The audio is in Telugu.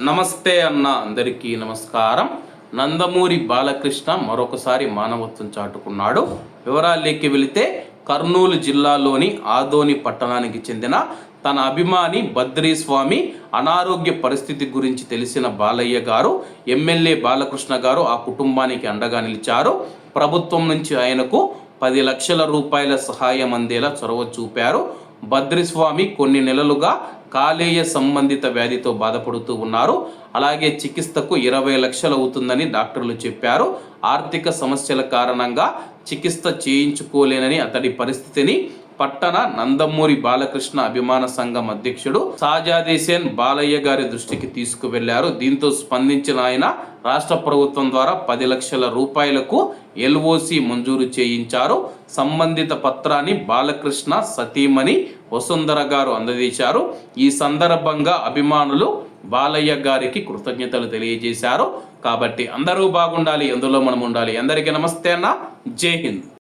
నమస్తే అన్న అందరికీ నమస్కారం. నందమూరి బాలకృష్ణ మరొకసారి మానవత్వం చాటుకున్నాడు. వివరాల్లోకి వెళితే కర్నూలు జిల్లాలోని ఆదోని పట్టణానికి చెందిన తన అభిమాని బద్రీస్వామి అనారోగ్య పరిస్థితి గురించి తెలిసిన బాలయ్య గారు ఎమ్మెల్యే బాలకృష్ణ గారు ఆ కుటుంబానికి అండగా నిలిచారు. ప్రభుత్వం నుంచి ఆయనకు పది లక్షల రూపాయల సహాయం అందేలా చొరవ చూపారు. భద్రిస్వామి కొన్ని నెలలుగా కాలేయ సంబంధిత వ్యాధితో బాధపడుతూ ఉన్నారు. అలాగే చికిత్సకు ఇరవై లక్షలు అవుతుందని డాక్టర్లు చెప్పారు. ఆర్థిక సమస్యల కారణంగా చికిత్స చేయించుకోలేనని అతడి పరిస్థితిని పట్టణ నందమూరి బాలకృష్ణ అభిమాన సంఘం అధ్యక్షుడు సాజాదేసేన్ బాలయ్య గారి దృష్టికి తీసుకువెళ్ళారు. దీంతో స్పందించిన ఆయన రాష్ట్ర ప్రభుత్వం ద్వారా పది లక్షల రూపాయలకు ఎల్ఓసి మంజూరు చేయించారు. సంబంధిత పత్రాన్ని బాలకృష్ణ సతీమణి వసుంధర గారు అందజేశారు. ఈ సందర్భంగా అభిమానులు బాలయ్య గారికి కృతజ్ఞతలు తెలియజేశారు. కాబట్టి అందరూ బాగుండాలి ఎందులో మనం ఉండాలి. అందరికీ నమస్తే అన్న. జై హింద్.